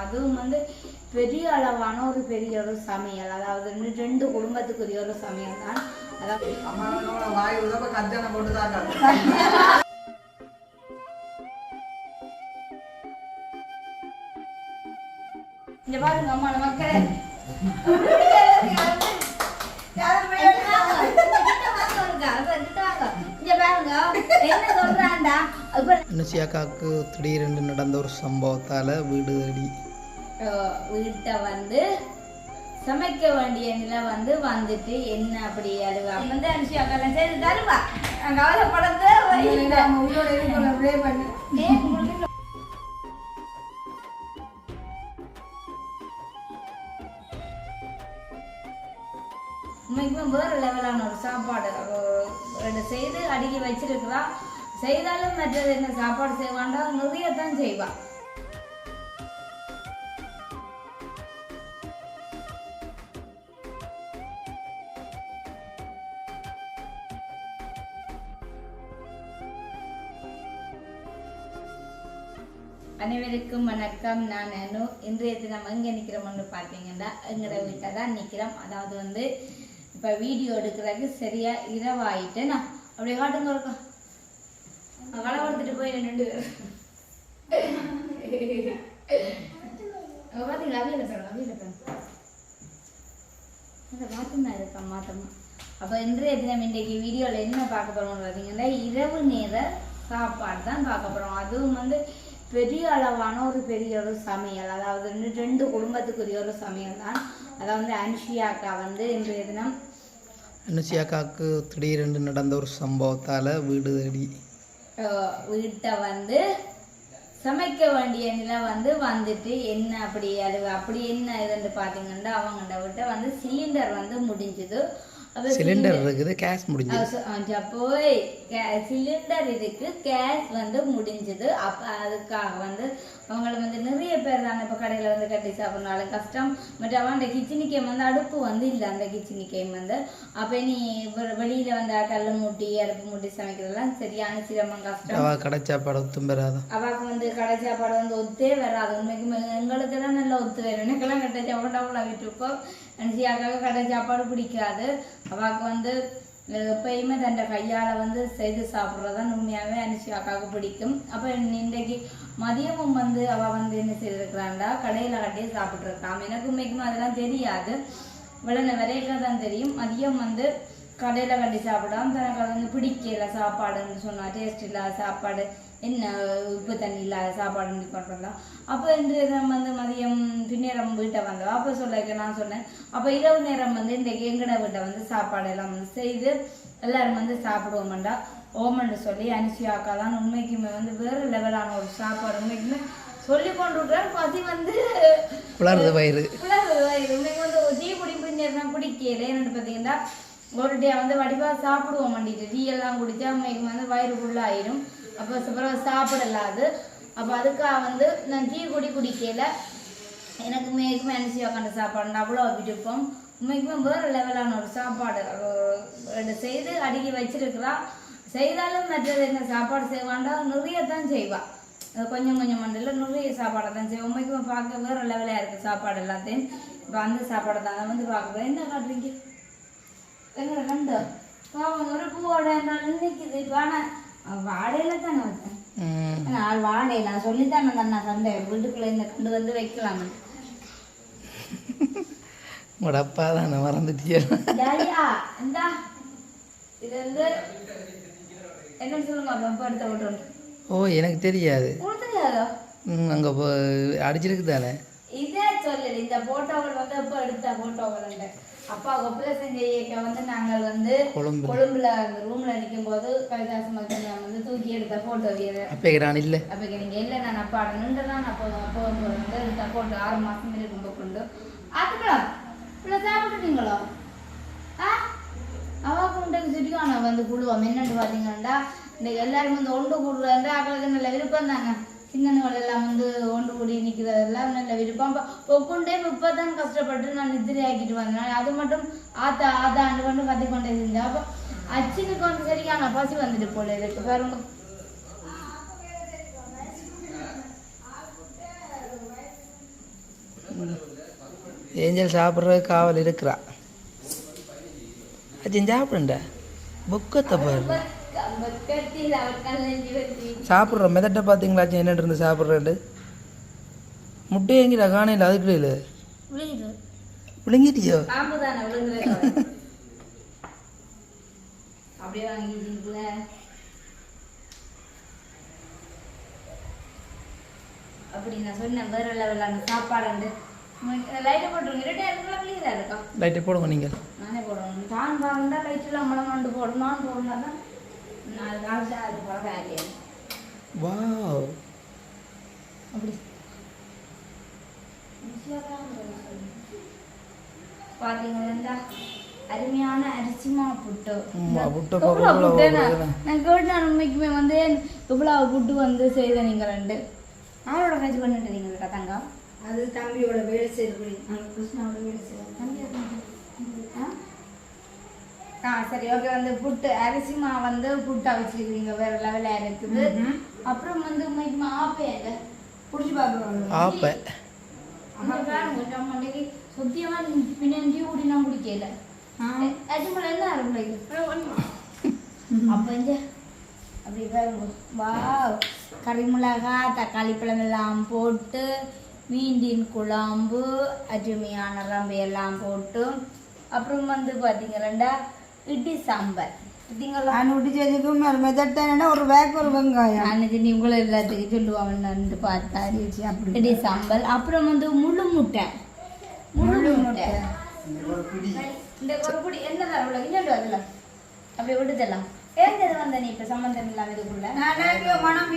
அதுவும் வந்து பெரிய அளவான ஒரு பெரிய ஒரு சமையல். அதாவது ரெண்டு குடும்பத்துக்குரிய ஒரு சமையல் தான். அதாவது இங்க பாருங்க அம்மா மக்களே திடீரென்று நடந்த ஒரு சம்பவத்தால் வீடு தேடி அஹ் வீட்டை வந்து சமைக்க வேண்டிய நிலை வந்து வந்துட்டு என்ன அப்படி அழுவா வந்து அனுஷி அக்கெல்லாம் சரி தருவா. உங்களுக்கு உண்மைக்குமே வேறு லெவலான ஒரு சாப்பாடு ரெண்டு செய்து அடுக்கி வச்சிருக்கிறா செய்தாலும் மற்றது என்ன சாப்பாடு செய்வாண்டா நிறைய தான் செய்வா. அனைவருக்கும் வணக்கம். நான் அனு. இன்றைய தினம் எங்கே நிற்கிறோம்னு பார்த்தீங்கன்னா எங்களோட வீட்டை தான் நிற்கிறோம். அதாவது வந்து இப்போ வீடியோ எடுக்கிறதுக்கு சரியா இரவாயிட்டு நான் அப்படியே காட்டுங்க இருக்கும் களை கொடுத்துட்டு போய் நின்று பார்த்தீங்களா அவியில் போகிறோம் அவியில் போகிறோம் அதை இருக்கா? அப்போ இன்றைய தினம் இன்றைக்கு வீடியோவில் என்ன பார்க்க போகிறோம்னு பார்த்தீங்கன்னா இரவு நேர சாப்பாடு தான் பார்க்க போகிறோம் அதுவும் வந்து பெரிய அளவான ஒரு பெரிய ஒரு சமையல். அதாவது வந்து ரெண்டு குடும்பத்துக்குரிய ஒரு சமையல் தான் அதாவது அனுஷியா அக்கா வந்து இன்றைய தினம் அனுசியாக்காவுக்கு திடீரென்று நடந்த ஒரு சம்பவத்தால் வீடு தேடி வீட்டை வந்து சமைக்க வேண்டிய நிலை வந்து வந்துட்டு என்ன அப்படி அது அப்படி என்ன இதுன்னு பார்த்தீங்கன்னா அவங்கள்ட்ட விட்ட வந்து சிலிண்டர் வந்து முடிஞ்சுது. சிலிண்டர். இருக்குது கேஸ் முடிஞ்சது. போய் சிலிண்டர் இருக்கு கேஸ் வந்து முடிஞ்சது. அப்ப அதுக்காக வந்து அவங்கள வந்து நிறைய பேர் தானே இப்போ கடையில் வந்து கட்டி சாப்பிட்றாலும் கஷ்டம். பட் அவன் அந்த கிச்சனிக்கேம் வந்து அடுப்பு வந்து இல்லை அந்த கிச்சனிக்கேம் வந்து. அப்போ நீ வெளியில வந்து கல் மூட்டி அடுப்பு மூட்டி சமைக்கிறதெல்லாம் சரியான சிரமம் கஷ்டம். அவ கடை சாப்பாடு ஒத்தும் பெறாதான் அவாக்கு வந்து கடை சாப்பாடு வந்து ஒத்தே வராது. உண்மைக்கு எங்களுக்கு தான் நல்லா ஒத்து வரும். எனக்கெல்லாம் கடை சாப்பாடு அவ்வளோ விட்டுருப்போம் அனுசியாக்காக கடை சாப்பாடு பிடிக்காது. அவாக்கு வந்து எப்பயுமே தன்னை கையால் வந்து செய்து சாப்பிட்றது தான் உண்மையாகவே அனுசியாக்காவுக்கு பிடிக்கும். அப்போ இன்றைக்கு மதியமும் வந்து அவள் வந்து என்ன செய்திருக்கிறாண்டா? கடையில் கட்டியே சாப்பிட்ருக்கான் எனக்கு உண்மைக்குமே அதெல்லாம் தெரியாது. விளன வரைக்கும் தான் தெரியும். மதியம் வந்து கடையில் கட்டி சாப்பிடாம தனக்கு அது வந்து பிடிக்கல சாப்பாடுன்னு சொன்னா டேஸ்ட் இல்லாத சாப்பாடு. என்ன உப்பு தண்ணி இல்லாத சாப்பாடுன்னு கொண்டுலாம் அப்போ இன்றைய தினம் வந்து மதியம் பின்னேரம் வீட்டை வந்தோம். அப்போ சொல்ல நான் சொன்னேன். அப்போ இரவு நேரம் வந்து இன்றைக்கு எங்கட வீட்டை வந்து சாப்பாடு எல்லாம் வந்து செய்து எல்லாரும் வந்து சாப்பிடுவோம்டா. ஓமன்னு சொல்லி அனுசியாக்கா தான் உண்மைக்குமே வந்து வேறு லெவலான ஒரு சாப்பாடு உண்மைக்குமே சொல்லி கொண்டு பசி வந்து புலருது வயிறு. இன்னைக்கு வந்து ஒரு டீ குடிப்பு நேரம் பிடிக்கல என்னன்னு பார்த்தீங்கன்னா ஒரு டே வந்து வடிவா சாப்பிடுவோம் மண்டிட்டு டீ எல்லாம் குடிச்சா அம்மைக்கு வந்து வயிறு ஃபுல்லாயிரும் அப்போ பிறகு சாப்பிடலாது அப்போ அதுக்காக வந்து நான் டீ குடி குடிக்கல. எனக்கு மேற்குமே அனுசி உட்காந்து சாப்பாடு? அவ்வளோ விருப்பம். உண்மைக்குமே வேறு லெவலான ஒரு சாப்பாடு. ரெண்டு செய்து அடுக்கி வச்சிருக்கிறா. செய்தாலும் மற்றது என்ன? சாப்பாடு செய்வாண்டா? நிறைய தான் செய்வா கொஞ்சம் கொஞ்சம் மண்டல நிறைய சாப்பாடை தான் செய்வோம் உண்மைக்குமே பார்க்க வேறு லெவலாக இருக்குது சாப்பாடு எல்லாத்தையும். இப்போ அந்த சாப்பாடை தான் வந்து பார்க்குறோம் என்ன காட்டுறீங்க? எங்களை கண்டு? பாவம் ஒரு பூவோட நிற்கிது இப்போ ஆனால் வாழையில தானே வச்சேன். நான் வாழை நான் சொல்லித்தான் நான் நான் கண்டேன் வீட்டுக்குள்ள இந்த கண்டு வந்து வைக்கலாம் உங்களோட அப்பா தானே மறந்துட்டியா. இந்தா. இது வந்து என்ன சொல்லுங்க அப்ப எடுத்த விட்டு ஓ எனக்கு தெரியாது. தெரியாதோ? ம் அங்கே அடிச்சிருக்கு தானே. இதே சொல்லு இந்த போட்டோவில் வந்து எப்போ எடுத்த போட்டோவில் அப்பா ஒப்பலேசன் செய்யக்க வந்து நாங்கள் வந்து கொழும்பு கொழும்புல அந்த ரூம்ல நிற்கும் போது கவிதாச மக்கள் வந்து தூக்கி எடுத்த போட்டோ அப்போ நான் இல்லை. அப்போ நீங்க இல்லை நான் அப்பா நின்று தான் அப்போ அப்போ வந்து எடுத்த போட்டோ ஆறு மாசம் இருக்கும் கொண்டு அதுக்கலாம் இல்லை சாப்பிட்டுட்டீங்களோ? ஆ? அவாக்கு உண்டைக்கு சுட்டிக்கான வந்து குழுவோம் என்னன்னு பார்த்தீங்கன்னா இந்த எல்லாரும் வந்து ஒன்று கூடுறதா அவங்களுக்கு நல்ல விருப்பம் தானே சின்னன்களெல்லாம் வந்து ஒன்று கூடி நிற்கிறதெல்லாம் நல்ல விருப்பம் இப்போ பொக்குண்டே இப்போ தான் கஷ்டப்பட்டு நான் நிதிரி ஆக்கிட்டு வந்தேன். அது மட்டும் ஆத்தா ஆண்டு கொண்டு கத்தி கொண்டே இருந்தேன் அப்போ அச்சினுக்கு வந்து சரியான பசி வந்துட்டு போல இருக்கு பாருங்க. ஏஞ்சல் சாப்பிட்ற காவல் இருக்கிறா. அஜன் சாப்பிடுண்ட? புக்கத்தை பாருங்க. சாப்பிட்ற மெதட்டை பார்த்தீங்களா அஜன் என்னட்டு இருந்து சாப்பிட்றேன்ட்டு? முட்டை எங்கிட்ட காணையில் அதுக்கு இல்லை விழுங்கிட்டியோ? அப்படி நான் சொன்னேன் வேற லெவலான சாப்பாடு லைட்டை போட்டுருங்க கிளியரா இருக்கா லைட்டை போடுங்க நீங்கள் நானே போடணும் தான் பாருந்தா லைட்டில் அம்பளம் கொண்டு போடணும் நான் போடணும்னா தான் நாலு காலத்து அது ஆகியாது வாவ். அப்படி. பாத்தீங்கன்னா அருமையான அரிசிமா புட்டு. நான் கேட்டு உண்மைக்குமே வந்து இவ்வளவு புட்டு வந்து செய்த நீங்க ரெண்டு. யாரோட கட்சி பண்ணிட்டு நீங்க தங்கா? அது தம்பியோட வேலை செய்யக்கூடிய கிருஷ்ணாவோட வேலை செய்யறது ஆ சரி ஓகே வந்து புட்டு அரிசி மா வந்து புட்டா வச்சிருக்கீங்க வேற லெவலில் இருக்குது. அப்புறம் வந்து பார்க்குறோம் ஆப்ப அந்த பாருங்க கொஞ்சம் மண்டைக்கு சுத்தியமா பின்னாடி ஊடி நான் குடிக்கல. அஜிமல என்ன ஆரம்பிக்கு அப்ப இங்க அப்படி பாருங்க. வாவ். கறி மிளகா தக்காளி பழம் எல்லாம் போட்டு மீண்டின் குழம்பு அருமையான ரம்பு எல்லாம் போட்டு அப்புறம் வந்து பார்த்தீங்கன்னா இட்லி சாம்பார் நான் விட்டு செஞ்சுக்கும் மெதட்டானா ஒரு வேக்கு ஒரு வெங்காயம் அன்னைக்கு நீ உங்களை எல்லாத்துக்கும் சொல்லுவாங்கன்னு பார்த்தா அப்படி இட்லி சாம்பல் அப்புறம் வந்து முழு முட்டை முழு முட்டை இந்த ஒரு குடி என்ன அப்படி விட்டுதெல்லாம் ஏந்தது வந்த நீ இப்ப சம்பந்தம் இல்லாம இதுக்குள்ள நான் மனம்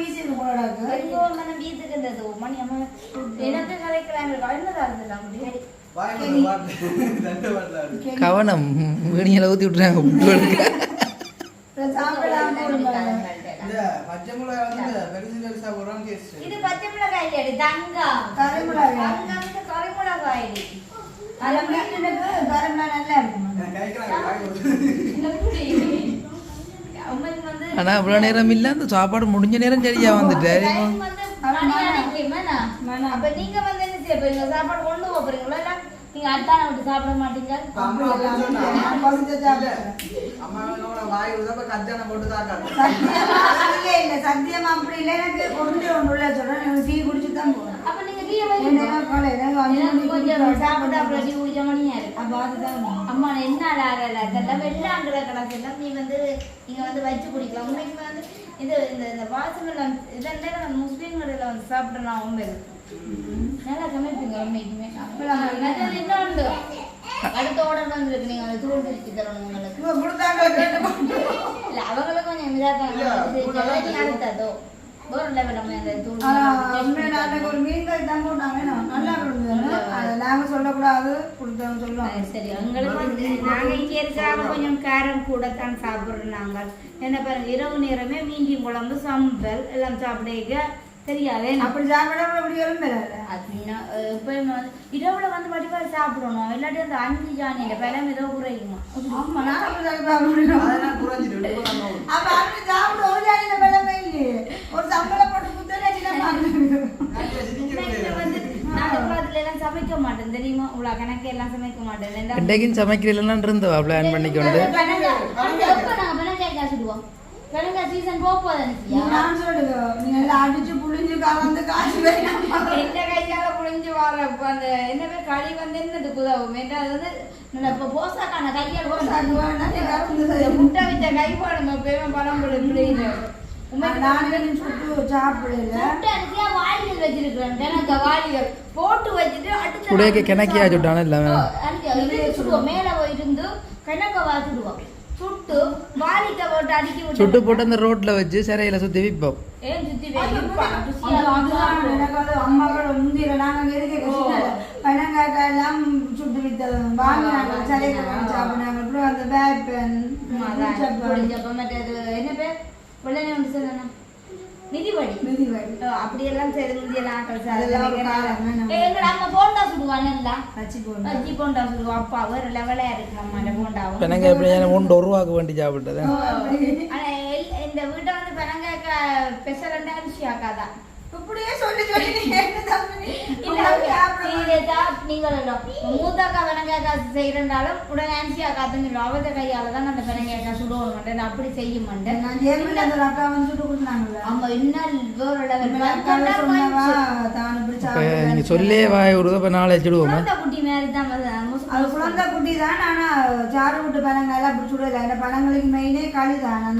மணி அம்மா எனக்கு என்ன தரதுலாம் அப்படி கவனம். வீணியில் ஊற்றி கேஸ் இது பச்சை மிளகாய் இல்லடி தங்கம். அது மீனுக்கு நல்லா இருக்கும். ஆனால் இவ்வளோ நேரம் இல்லை அந்த சாப்பாடு முடிஞ்ச நேரம் சரியா வந்துட்டாரு? அப்ப நீங்க வந்து என்ன சாப்பாடு கொண்டு போறீங்களா? நீங்க அத்தானை விட்டு சாப்பிட மாட்டீங்க? அம்மா அப்படி சொன்னா பசிச்ச இல்ல, அம்மா என்னோட வாய் கஜானை போட்டு தாக்காது இல்ல இல்ல சத்தியமா அப்படி இல்லை. எனக்கு கொண்டு ஒன்று உள்ள சொல்றேன் எனக்கு டீ குடிச்சு தான் போகணும் அப்ப நீங்க சாப்பிட்டு அப்புறம் டீ குடிச்ச மணியா இருக்கு. அப்ப அதுதான் அம்மா என்ன ஆகல அதெல்லாம் வெள்ளாங்கிற நீ வந்து நீங்க வந்து வச்சு குடிக்கலாம். உண்மைக்கு வந்து இது இந்த இந்த வாசமெல்லாம் இதெல்லாம் முஸ்லீம்களில் வந்து சாப்பிட்ற நான் உண்மை நல்லா சமைப்பீங்க நல்லது என்ன உண்டு அடுத்த ஆர்டர் வந்துருக்கு தூள் திருச்சி தரணும் உங்களுக்கு இல்ல அவங்களும் கொஞ்சம் இதாக அடுத்ததோ ஒரு தான் போட்டாங்க நல்லா இருந்தது அதை சொல்லக்கூடாது கொடுத்தவங்க சொல்லுவாங்க சரி எங்களுக்கு நாங்க இங்க கொஞ்சம் காரம் கூட தான் நாங்கள் என்ன பாருங்க இரவு நேரமே மீண்டி குழம்பு சம்பல் எல்லாம் சாப்பிடுங்க தெரியாது. அப்படி சாப்பிட அப்படி எலும்பல அப்படின்னா எப்பயுமே வந்து இரவுல வந்து வடிவாக சாப்பிடணும். இல்லாட்டி அந்த அஞ்சு ஜானியில பலம் ஏதோ குறையுமா? ஆமா நான் அப்படி சாப்பிட குறைஞ்சிட்டு அப்ப அப்படி சாப்பிட ஒரு ஜாடியில பலமே இல்லையே. ஒரு சம்பளம் போட்டு இன்னைக்கு வந்து நான் அதுல எல்லாம் சமைக்க மாட்டேன். தெரியுமா? இவ்வளவு கணக்கு எல்லாம் சமைக்க மாட்டேன். சமைக்கிறதுலாம் இருந்தவா பிளான் பண்ணிக்கொண்டு பெனங்காய் சீசன் போக போதானியா நான் சொல்லுங்க நீங்க எல்லாம் அடிச்சு புளிஞ்சு கலந்து வேணும். எந்த கையால புழிஞ்சு வர அந்த என்ன பேர் களி வந்து என்னதுக்கு உதவும் ஏன்னா அது வந்து நல்ல இப்ப போசாக்கான கையால் போசாக்கு முட்டை வித்த கை பாடுங்க எப்பயுமே பழம் எனக்கு வாளிகள் போட்டு வச்சுட்டு அடுத்த குடையக்கு நாள் கிணக்கியா சுடுவோம். மேல இருந்து கிணக்க வாச்சுடுவோம் சுட்டு வாளிக்க போட்டு அடுக்கி சுட்டு போட்டு அந்த ரோட்டில் வச்சு சிறையில் சுற்றி விற்போம் ஏன் சுத்தி முந்தியில நாங்க இருக்க கஷ்டம் பனங்காய்க்காய் எல்லாம் சுட்டு வித்தது வாங்கினாங்க சலைக்கு சாப்பிடுறாங்க அப்புறம் அந்த மற்றது என்ன பேர்? வந்து சொல்லணும். மிதிவடி. மிதிவடி. அப்படியெல்லாம் செய்து முந்தியெல்லாம் ஆக்கள் சார். அதெல்லாம் ஒரு காலம். வேணும். எங்க அம்மா போண்டா சுடுவாங்க எல்லாம் வச்சு போடுறோம் பஜ்ஜி போண்டா சுடுவா அப்பா வேற லெவலா இருக்கு. அம்மா அந்த போண்டாவும். பிணங்க எப்படி ஒன்று ஒரு ரூபாக்கு வேண்டி சாப்பிட்டது? இந்த வீட்டை வந்து பெனங்காய்க்கா ஸ்பெஷல் ஆக்காதான் இப்படியே சொல்லி சொல்லி நீங்க. மூத்தாக்கா வெனங்காய்க்கா செய்யறதாலும் உடனே ஆன்சியா காத்துன்னு அவத கையால தான் அந்த சுடுவோம் மாட்டேன் அப்படி செய்ய மாட்டேன் அக்கா வந்து சுட்டு கொடுத்தாங்கல்ல ஆமா இன்னும் நீங்கள் சொல்லே வாய் விடுதோ இப்போ நாளை வச்சுடுவோமா. குட்டி மாதிரி தான் அது குழந்தை குட்டி தான் ஆனா சாறு விட்டு பனங்காயெல்லாம் அப்படி சுடல இந்த பனங்களுக்கு மெயினே களி தான்.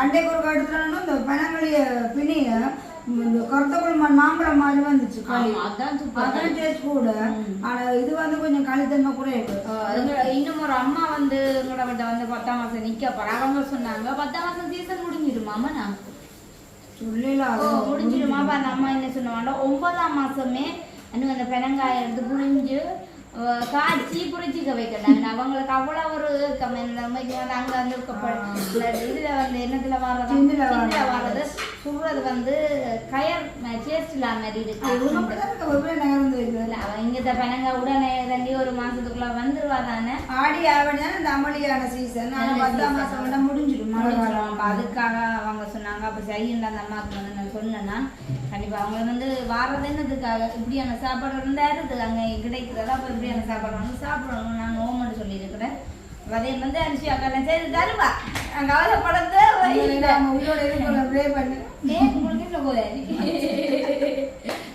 அண்டைக்கு ஒரு எடுத்துட்டோம்னா இந்த பனங்களிய பிணிய இந்த மாம்பழம் மாதிரி வந்துச்சு களி. அதான் டேஸ்ட் கூட. ஆனா இது வந்து கொஞ்சம் களித்தன்மை குறைவு இன்னும் ஒரு அம்மா வந்து எங்களோட வந்து பத்தாம் மாசம் நிக்க அவங்க சொன்னாங்க பத்தாம் மாசம் சீசன் முடிஞ்சிடுமாமா நான்? அப்ப அந்த அம்மா என்ன சொன்னாங்க ஒன்பதாம் மாசமே இன்னும் அந்த பெனங்காயை எடுத்து புழிஞ்சு காய்ச்சி புரிச்சிக்க வைக்கிறாங்க அவங்களுக்கு அவ்வளவு ஒரு அங்க வந்து இதுல வந்து என்னத்துல வர்றது? வர்றது? சுடுறது வந்து கயர் சேஸ்ட் இல்லாம மாதிரி இருக்கு. நகர்ந்து இருக்குது இல்ல, அவ இங்க பெனங்க உடனே தண்டி ஒரு மாசத்துக்குள்ள வந்துருவா தானே. ஆடி ஆவணியான இந்த அமளியான சீசன் பத்தாம் மாசம் விட முடிஞ்சிடும். அதுக்காக அவங்க சொன்னாங்க. அப்ப சரின்னு அந்த அம்மாவுக்கு வந்து நான் சொன்னேன்னா கண்டிப்பா. அவங்க வந்து வாரது என்னதுக்காக? இப்படியான சாப்பாடு இருந்தா இருக்குது. அங்க கிடைக்கிறதா? அப்ப இப்படியான சாப்பாடு வந்து சாப்பிடணும் நான் ஓமன்னு சொல்லியிருக்கிறேன். அதே வந்து அரிசி அக்கா செய்து தருவா. அங்க நம்ம உயிரோட இருக்கணும் ப்ரே பண்ணு. ஏன் உங்களுக்கு போதாது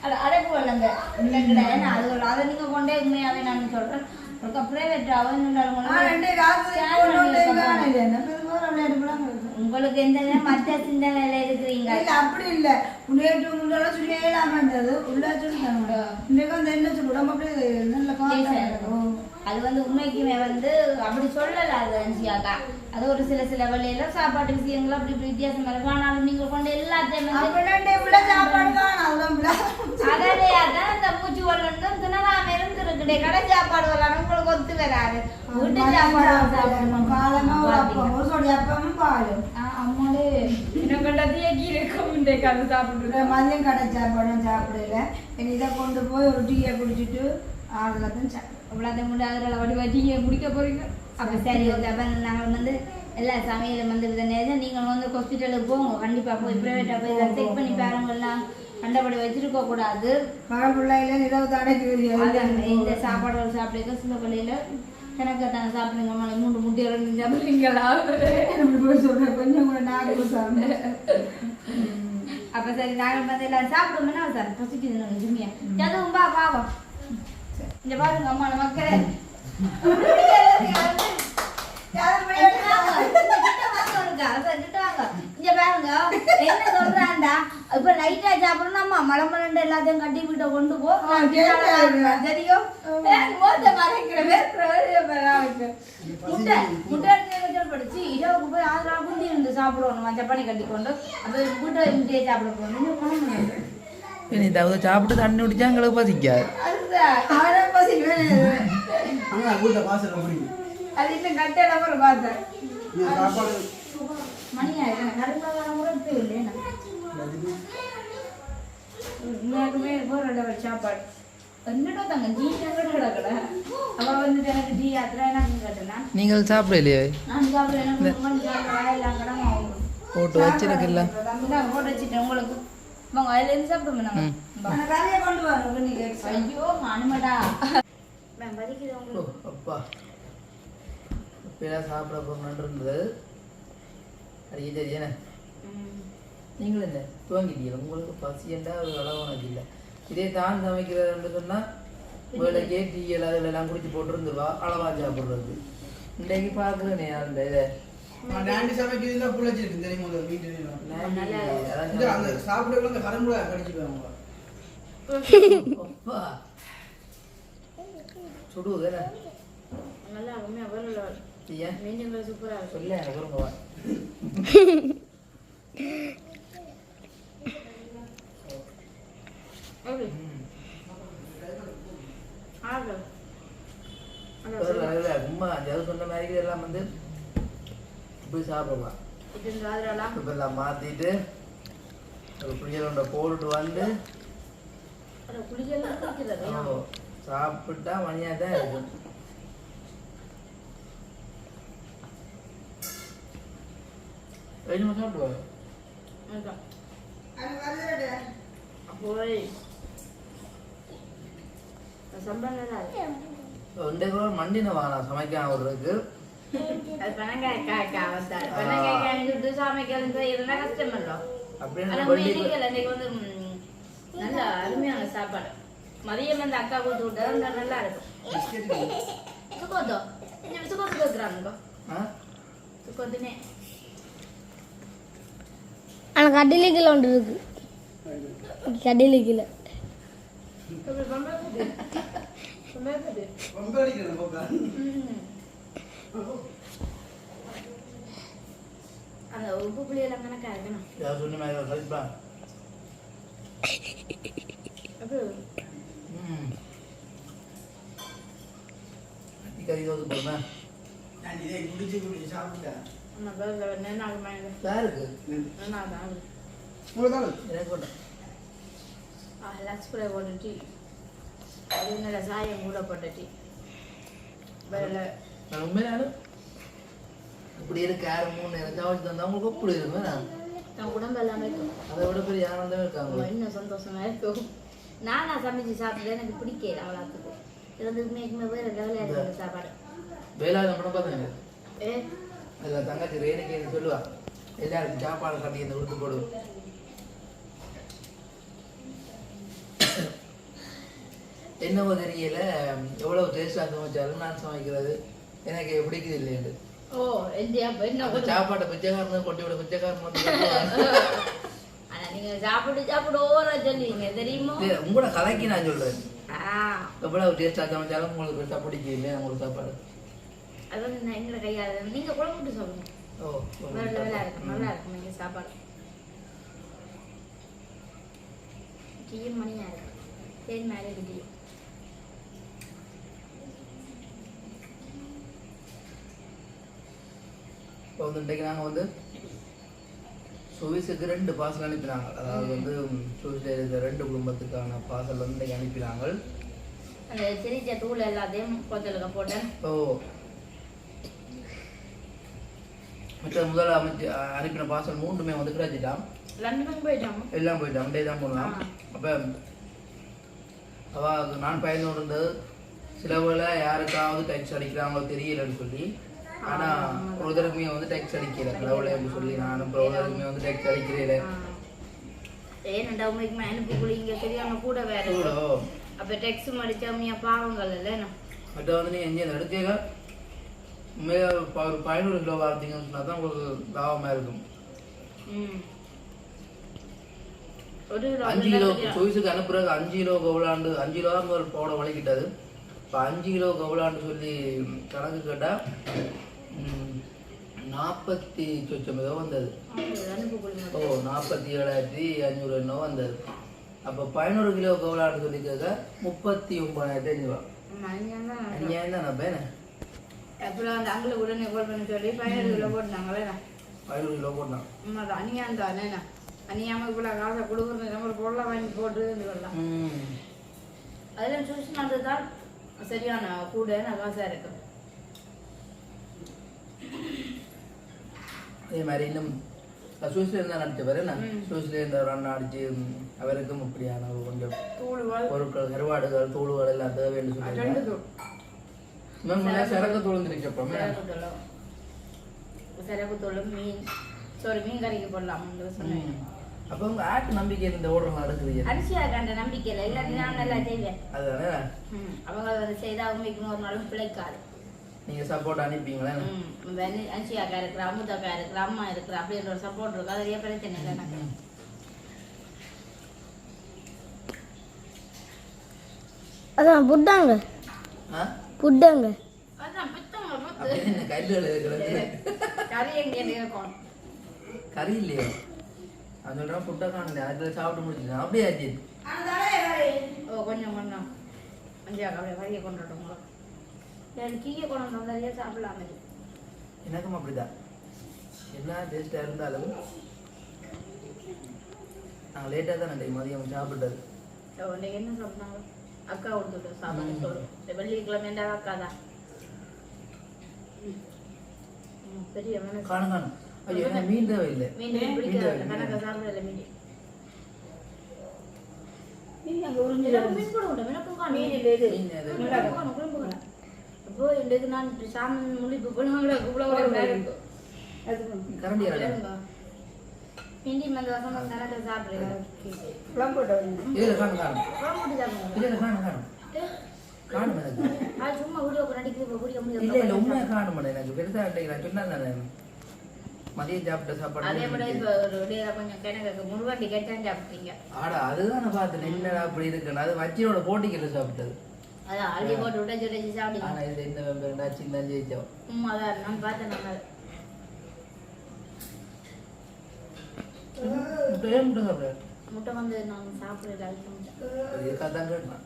அட அடைப்பு வரலங்க இல்லை கிடையாது அது அதை நீங்க கொண்டே உண்மையாவே நான் சொல்றேன். ஒரு பிரைவேட் ஆ, ரெண்டே காசு கொண்டு காணல என்ன பெருமாள் விளையாட்டு போலாம் உங்களுக்கு எந்த மற்ற சிந்தனையில இருக்கிறீங்க இல்ல அப்படி இல்ல. முன்னேற்று முன்னால சொல்லி ஏழாமன்றது உள்ள சொல்லிட்டாங்க. இன்னைக்கு வந்து என்ன சொல்லு நம்ம அப்படியே நல்ல காட்டம் அது வந்து உண்மைக்குமே வந்து அப்படி சொல்லல அது அன்சியாக்கா அது ஒரு சில சில வழியில சாப்பாட்டு விஷயங்கள் அப்படி இப்படி வித்தியாசமா இருக்கும். ஆனாலும் நீங்க கொண்டு எல்லாத்தையும் பிள்ளை அதானே இந்த மூச்சு வரணும் தினராம இருந்திருக்குடே கடை சாப்பாடு வரலாம் உங்களுக்கு ஒத்து வராது. வீட்டு சாப்பாடு சாப்பிடணும். காலமா ஒரு அப்பம் ஒரு சொடி அப்பமும் பாலும் அம்மாடே. இன்னும் கண்டத்தையே கீழே கம்முண்டே கலந்து சாப்பிட்டு அப்புறம் மதியம் கடை சாப்பாடும் சாப்பிடல. இதை கொண்டு போய் ஒரு டீயை குடிச்சிட்டு அதில் தான் அவ்வளோத முடியாத வடி வட்டிங்க முடிக்க போறீங்க. அப்போ சரி ஓகே அப்போ நாங்கள் வந்து எல்லா சமையலும் வந்து வித நேரம் நீங்கள் வந்து ஹாஸ்பிட்டலுக்கு போங்க. கண்டிப்பாக போய் ப்ரைவேட்டாக போய் செக் பண்ணி பாருங்கலாம் கண்டபடி வச்சிருக்க கூடாது. மகள் பிள்ளைகள நிலவு அதான் இந்த சாப்பாடுகள் சாப்பிடுங்க சில பள்ளியில் கணக்கை தானே சாப்பிடுங்க மலை மூன்று முட்டை போய் சொல்றேன். கொஞ்சம் கூட நாக்கு சாமி அப்போ சரி நாங்கள் வந்து எல்லாம் சாப்பிடுவோம்னா சார்? பசிக்குது நாங்கள் ஜிம்மியா? எதுவும் பா பாவம். இந்த பாருங்க அம்மா இங்க பாருங்க என்ன சொல்றான்டா இப்ப நைட்டா சாப்பிடணும் அம்மா மலை மலண்டு எல்லாத்தையும் கட்டி வீட்டை கொண்டு போ நான் பின்னால வரேன். சரியோ மோத்த மறைக்கிற முட்டை முட்டை எடுத்து படிச்சு இரவுக்கு போய் ஆதரவா குந்தி இருந்து சாப்பிடுவோம் கட்டி கொண்டு. அப்ப முட்டை முட்டையை சாப்பிட போகணும் இன்னும் சாப்பிட்டு தண்ணி குடிச்சா எங்களுக்கு பசிக்காது. அதுதான் அவரை பசிக்கிறேன் அங்க வீட்டை வாசல்ல முடியும் அது இன்னும் கட்டை நம்பர் பார்த்தேன் நீ சாப்பாடு மணியா இருக்கு நடுப்பாக இப்போ இல்லையா போகிற ஒரு சாப்பாடு நீங்கள் சாப்பிடலையே? மணி போட்டு வச்சிருக்குல்ல. போட்டு வச்சுட்டேன் உங்களுக்கு வாங்க அதுல இருந்து சாப்பிடுங்க நாங்க வா. அந்த கதையை கொண்டு வரோம் நீ கேட்டு ஐயோ அனுமடா அப்பா. இப்பெல்லாம் சாப்பிட சரி என்ன ம். நீங்களும் என்ன? துவங்கிட்டீங்க உங்களுக்கு பசியண்டா ஒரு அளவு உனக்கு இல்லை. இதே தான் சமைக்கிறதுன்னு சொன்னால் வேலைக்கே டீ எல்லாம் எல்லாம் குடிச்சு போட்டுருந்துருவா அளவா சாப்பிட்றது. இன்றைக்கு பார்க்குறேனே அந்த இதை. நான் டாண்டி சமைக்கிறதுல புள்ளச்சிருக்கு தெரியுமா அந்த வீட்டு சாப்பிடக்குள்ள அந்த கரும்புல கடிச்சுக்குவாங்க அப்பா. சுடுவது என்ன நல்லா உண்மையா வரல ஏன் மீண்டும் சூப்பரா இருக்கு சொல்ல எனக்கு ஆறு உண்மை அஞ்சாவது சொன்ன மாதிரி எல்லாம் வந்து போய் சாப்பிடலாம் இது ராதிரலாம் இப்போ எல்லாம் மாற்றிட்டு ஒரு புளியலோட போட்டுட்டு வந்து சாப்பிட்டா மணியாக தான் இருக்கும் ரெண்டு மணி சாப்பிடுவாங்க போய். இந்த கூட மண்டின வாங்க சமைக்காம விடுறதுக்கு? அது பனங்காய் காய்க்காய் வந்தாள் பனங்காய் காய் சுட்டு சமைக்கிறது செய்யறதுனா கஷ்டம் இல்லை. அப்படின்னு நல்ல அருமையான சாப்பாடு. மதியம் வந்து அக்கா கொடுத்து விட்டா அந்த நல்லா இருக்கும் சுக்கோத்தோ கொஞ்சம் சுக்கோத்து கொடுக்குறாங்க ஆ? சுக்கோத்துனே ஆனால் கடையில கீழே ஒன்று இருக்கு கடையில கீழே இப்படி பம்பை பம்பை ரொம்ப அடிக்கிறேன் போக்கா. அந்த உப்பு புளியெல்லாம் கணக்கா இருக்கணும் யார் சொன்ன மாதிரி போட்ட. டீ. அது நல்ல சாயம் கூட போட்ட டீ. வேற நான் உண்மையினாலும் இப்படி இருக்கு யார் மூணு நேரம் சமைச்சு தந்தா உங்களுக்கு அப்படி இருக்கும் நான் நான் உடம்பு எல்லாமே இருக்கும் அதை விட பெரிய ஆனந்தமே இருக்காங்க இன்னும் சந்தோஷமா இருக்கும் நானா சமைச்சு சாப்பிட்டது எனக்கு பிடிக்கல அவ்வளோத்துக்கு இது வந்து உண்மைக்குமே வேற லெவலில் இருக்கு சாப்பாடு. வேளாண் மட்டும் பார்த்தாங்க ஏ? அதில் தங்கச்சி ரேணுக்கு சொல்லுவா எல்லாருக்கும் சாப்பாடு கட்டி இந்த கொடுத்து போடு என்னவோ தெரியல எவ்வளவு டேஸ்டாக சமைச்சாலும் நான் சமைக்கிறது எனக்கு பிடிக்குது இல்லையாண்டு ஓ என்ன சாப்பாட்டை பிச்சைக்காரன் கொட்டி விட பிச்சைக்காரன் நீங்க சாப்பிட்டு சாப்பிட்டு ஓவரா சொல்லுவீங்க தெரியுமா? உங்களோட கலைக்கு நான் சொல்றேன். எவ்வளவு சமைச்சாலும் உங்களுக்கு இல்லையா உங்களுக்கு சாப்பாடு. அது வந்து நான் எங்களை நீங்க குழம்புட்டு சொல்லுங்க. ஓ இருக்கும் நல்லா இருக்கும் சாப்பாடு. டீயும் மணியா இருக்கு தேன் மேலே டீ இப்போ வந்து இன்றைக்கு நாங்கள் வந்து சுவிஸுக்கு ரெண்டு பார்சல் அனுப்பினாங்க. அதாவது வந்து சுவிஸில் இருக்கிற ரெண்டு குடும்பத்துக்கான பார்சல் வந்து இன்றைக்கு அனுப்பினாங்க. அந்த சிரிச்ச தூள் எல்லாத்தையும் கொத்தலுக்க போட்டேன். ஓ. மற்ற முதல்ல அமைச்சு அனுப்பின பார்சல் மூன்றுமே வந்து கிடைச்சிட்டான் போயிட்டோம் எல்லாம் போயிட்டான். டே தான் போடலாம் அப்போ அவ அது நான் பயந்து இருந்தது சில வேளை யாருக்காவது டேக்ஸ் அடிக்கிறாங்களோ தெரியலன்னு சொல்லி ஆனா ஒரு தடவையுமே வந்து டேக்ஸ் அடிக்கல. கடவுளேன்னு சொல்லி நான் அப்புறம் ஒரு தடவையுமே வந்து டேக்ஸ் அடிக்கிறேன் ஏனண்டா உண்மைக்குமே அனுப்புக்குள்ள இங்க சரியான கூட வேற. அப்ப டெக்ஸ் மடிச்சோமியா பாவங்கள் இல்லைன்னா மற்ற வந்து நீ எங்கேயும் எடுக்கல உண்மையாக ஒரு பதினோரு கிலோ பார்த்தீங்கன்னு சொன்னா தான் உங்களுக்கு லாபமாக இருக்கும். அஞ்சு கிலோ சுவிஸுக்கு அனுப்புறது அஞ்சு கிலோ கவுளாண்டு அஞ்சு கிலோ தான் போட வலிக்கிட்டது இப்போ அஞ்சு கிலோ கவுளாண்டு சொல்லி கணக்கு கேட்டால் நாற்பத்தி சொச்சம் ஏதோ வந்தது. ஓ நாற்பத்தி ஏழாயிரத்தி அஞ்சூறு என்னோ வந்தது. அப்போ பதினோரு கிலோ கவுளாண்டு சொல்லி கேட்க முப்பத்தி ஒன்பதாயிரத்தி அஞ்சூறுவா மஞ்சள் அநியாயம் தான் பேன அப்புறம் அந்த அங்கிள் உடனே கால் பண்ணி சொல்லி பதினேழு கிலோ போட்டாங்களே பதினோரு கிலோ உண்மைதான் அணியான் தானே அணியாம இவ்வளோ காசை கொடுக்குறது நம்ம பொருளை வாங்கி போட்டு சொல்லலாம். ம். அதில் சூஸ் பண்ணுறது தான் சரியான கூட காசாக இருக்கு. அதே மாதிரி இன்னும் சுவிஸ்ல இருந்தா நடிச்ச பேர் என்ன சுவிஸ்ல இருந்த ஒரு அண்ணா அடிச்சு அவருக்கும் இப்படியான கொஞ்சம் பொருட்கள் கருவாடுகள் தூளுகள் எல்லாம் சிறப்பு தூளும் சிறப்பு தூளும் மீன் சாரி மீன் கறிக்கு போடலாம் சொன்னேன். அப்போ உங்க ஆட்டு நம்பிக்கை இந்த ஓடுறவங்க அடுக்குது அரிசியா கண்ட நம்பிக்கையில். இல்லாட்டி நான் நல்லா செய்வேன். அதுதானே? ம், அவங்க அதை செய்தால் அவங்களுக்கு ஒரு நாளும் பிழைக்காது. நீங்க சப்போர்ட் அனுப்பிங்களே ம், வெண்ணி- அன்சியாக்கா இருக்கிற அமுதாக்கா இருக்கிற அம்மா இருக்கிற அப்படின்ற ஒரு சப்போர்ட் இருக்கு? அது பிரச்சனை இல்லை அதான் புட்டாங்க. ஆ? புட்டாங்க. அதான் பித்தவங்க புத்து அப்படியே என்ன கையில் கிடக்கு கறி. எங்கே இருக்கும் கறி இல்லையோ? அது சொல்கிறேன் புட்டை காணல அதில் சாப்பிட்டு முடிச்சுட்டேன் அப்படியே ஆச்சு. ஓ கொஞ்சம் கொஞ்சம். அஞ்சியாக்கா அப்படியே கறியை கொண்டுட்டோம்? எனக்கு கீயை கொண்டு வந்தாலே சாப்பிடலாம் எனக்கும் அப்படிதான். என்ன டேஸ்டாக இருந்தாலும் நாங்கள் லேட்டாக தான் நன்றி மதியம் சாப்பிட்டது. இன்னைக்கு என்ன சாப்பிட்டாங்க? அக்கா கொடுத்துட்டு சாப்பாடு சோறு வெள்ளிக்கிழமை என்ன அக்கா தான். பெரிய மனசு. காணும் காணும். ஐயோ என்ன மீன் தேவை இல்லை காணும். இல்லை நான் இல்ல உண்மையா காணும் எனக்கு பெருசா நான் சொன்னேன் தானே மதியம் சாப்பிட்ட சாப்பாடு அதே விட இப்போ ஒரு கொஞ்சம் கிணக்கு முருகாண்டி கேட்டான் சாப்பிட்டீங்க. ஆடா அதுதான் நான் பார்த்தேன். என்னடா அப்படி இருக்குன்னு. அது வச்சியோட போட்டிக்கிட்டு சாப்பிட்டது. அதான் அள்ளி போட்டு உடைச்சு உடைச்சு சாப்பிட்டீங்க. ஆனா இது இந்த வெம்பரண்டா சின்ன ஜெயிச்சோம். உண்மை அதான். நான் பார்த்தேன் நம்ம முட்டை முட்டை முட்டை வந்து நான் சாப்பிடல அவிச்ச முட்டை. அது இருக்கா தான் கேட்டான்.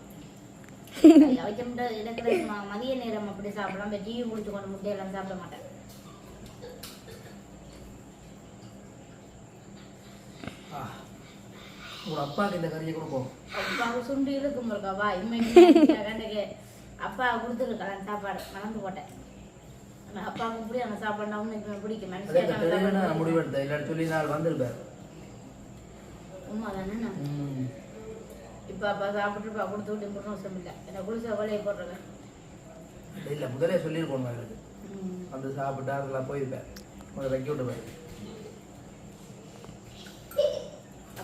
அது அவிச்ச முட்டை இருக்கிற ம- மதிய நேரம் அப்படி சாப்பிடலாம். இந்த டீ குடிச்சு கொண்டு முட்டையெல்லாம் சாப்பிட மாட்டேன் ஆ. உங்க அப்பாவுக்கு இந்த கறியை கொடுப்போம். அப்பா சுண்டி இருக்கும் இருக்கா வா இம்மை கண்ணுக்கு அப்பா கொடுத்துருக்கலாம் சாப்பாடு. மறந்து போட்டேன். அப்பாவுக்கு இப்படி அந்த சாப்பாடு அவனுக்கு பிடிக்கும் அதே மனுஷன் தெளிவான நான் முடிவெடுத்தேன் இல்லாட்டி சொல்லி நாள் வந்திருப்பார் உண்மை தானே. இப்போ அப்பா சாப்பிட்டு இப்போ கொடுத்து விட்டு முன்ன அவசரம் இல்லை என்ன குளிச்ச வேலையை போடுறேன் இல்ல முதலே சொல்லியிருக்கோம் வந்து சாப்பிட்டா அதெல்லாம் போயிருப்பேன். முதல்ல வைக்க விட்டுப்பேன்.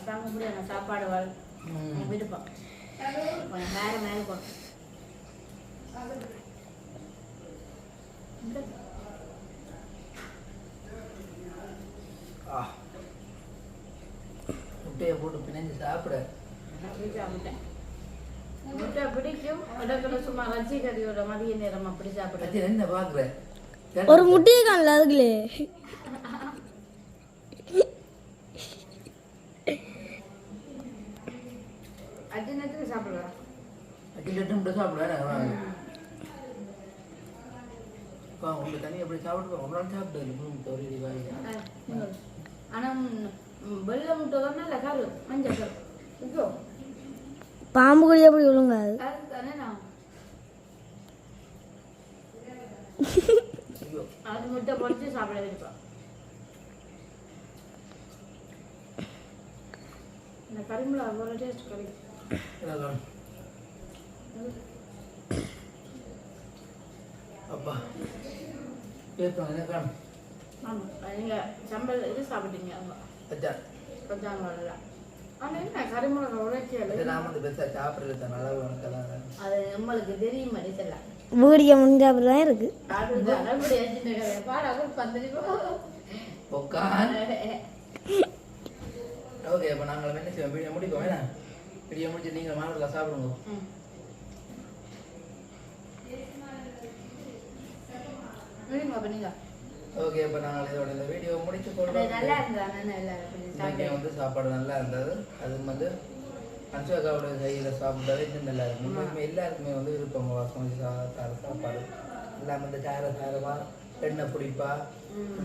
அப்பாவுக்கு இப்படி அந்த சாப்பாடு வாழ். விருப்பம் கொஞ்சம் வேற மேலே போகணும் ஆ. முட்டையை போட்டு பிணைஞ்சு சாப்பிட. சாப்பிட்டேன் முட்டை பிடிக்கும். இடத்துல சும்மா கறியோட மதிய நேரம் அப்படி சாப்பிடுறது. என்ன பாக்குற? ஒரு முட்டையை காணல அதுக்குள்ளே அஞ்சு நேரத்துக்கு சாப்பிடுவேன் லிட்டர் முட்டை சாப்பிடுவேன் அப்பா உங்களுக்கு தண்ணி எப்படி சாப்பிட்டு ஒரு நாள் சாப்பிட்டு முட்டை ஒரு இடி வாங்கி. ஆனா ம், வெள்ளை முட்டை தான் நல்ல கரு மஞ்சள் கரு. ஐயோ பாம்பு கூட எப்படி ஒழுங்காது அது. அது முட்டை பொறிச்சு சாப்பிட விருப்பம் இந்த கரிமுளா அவ்வளோ டேஸ்ட் கிடைக்கும். அப்பா பேசுவாங்க என்ன காணும். ஆமாம் நீங்கள் சம்பல் இது சாப்பிட்டீங்க அவங்க அச்சா கொஞ்சம் வரல ஆனால் என்ன கரிமுளகா உழைச்சி இது நான் வந்து பெருசாக சாப்பிட்றது நல்லா உனக்கெல்லாம் அது நம்மளுக்கு தெரியும் மாதிரி தெரியல வீடியோ முடிஞ்ச அப்படி தான் இருக்கு ஓகே அப்போ நாங்கள் என்ன செய்வோம்? வீடியோ முடிப்போம் வீடியோ முடிச்சு நீங்கள் மாவட்டத்தில் சாப்பிடுங்க அப்ப நீங்க ஓகே அப்போ நாங்கள் இதோட இந்த வீடியோ முடிச்சு போடுறோம் நல்லா இருந்தா எல்லாரும் இன்னைக்கு சாப்பிட்டு. வந்து சாப்பாடு நல்லா இருந்தது. அது வந்து அன்சுகாவோட கையில் சாப்பிட்டாவே இன்னும் நல்லா இருக்கும் உண்மைக்குமே எல்லாருக்குமே வந்து விருப்பம். வாசம் சார சாப்பாடு. எல்லாம் வந்து சார சாரமா எண்ணெய் பிடிப்பா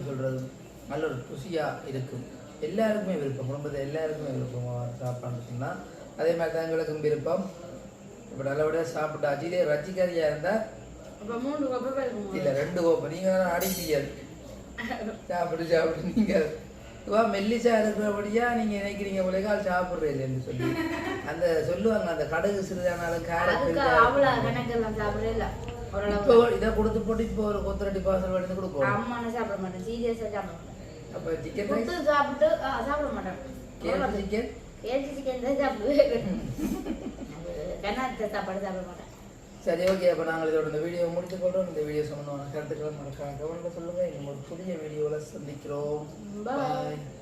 சொல்றது நல்ல ஒரு ருசியாக இருக்கும் எல்லாருக்குமே விருப்பம். குடும்பத்தில் எல்லாருக்குமே விருப்பம். சாப்பாடு சொன்னால் அதே மாதிரி தான் எங்களுக்கும் விருப்பம். இப்போ நல்லபடியாக சாப்பிட்டாச்சு இதே ரச்சிக்காரியாக இருந்தால் இல்லை ரெண்டு கோப்பம் நீங்கள் அடிப்பீங்க சாப்பிடு சாப்பிடு நீங்கள் வா மெல்லிசா இருக்கிறபடியா நீங்க நினைக்கிறீங்க போல கால் சாப்பிட்றே இல்லைன்னு சொல்லி. அந்த சொல்லுவாங்க அந்த கடுகு சிறிதானாலும் கேரட் இப்போ இதை கொடுத்து போட்டு இப்போ ஒரு கொத்தரட்டி பாசல் எடுத்து கொடுப்போம் அம்மான சாப்பிட மாட்டேன் சீரியஸா சாப்பிட மாட்டேன். அப்போ சிக்கன் ரைஸ் சாப்பிட்டு சாப்பிட மாட்டேன். கேரட் சிக்கன் தான் சாப்பிடுவேன். கண்ணாத்த சாப்பாடு சாப்பிட மாட்டேன். சரி ஓகே அப்போ நாங்கள் இதோட இந்த வீடியோ முடித்து கொள்றோம் இந்த வீடியோ சொன்னோம் கருத்துக்களை மறக்காம கவனிக்க சொல்லுங்க இன்னும் ஒரு புதிய வீடியோவில் சந்திக்கிறோம். Bye.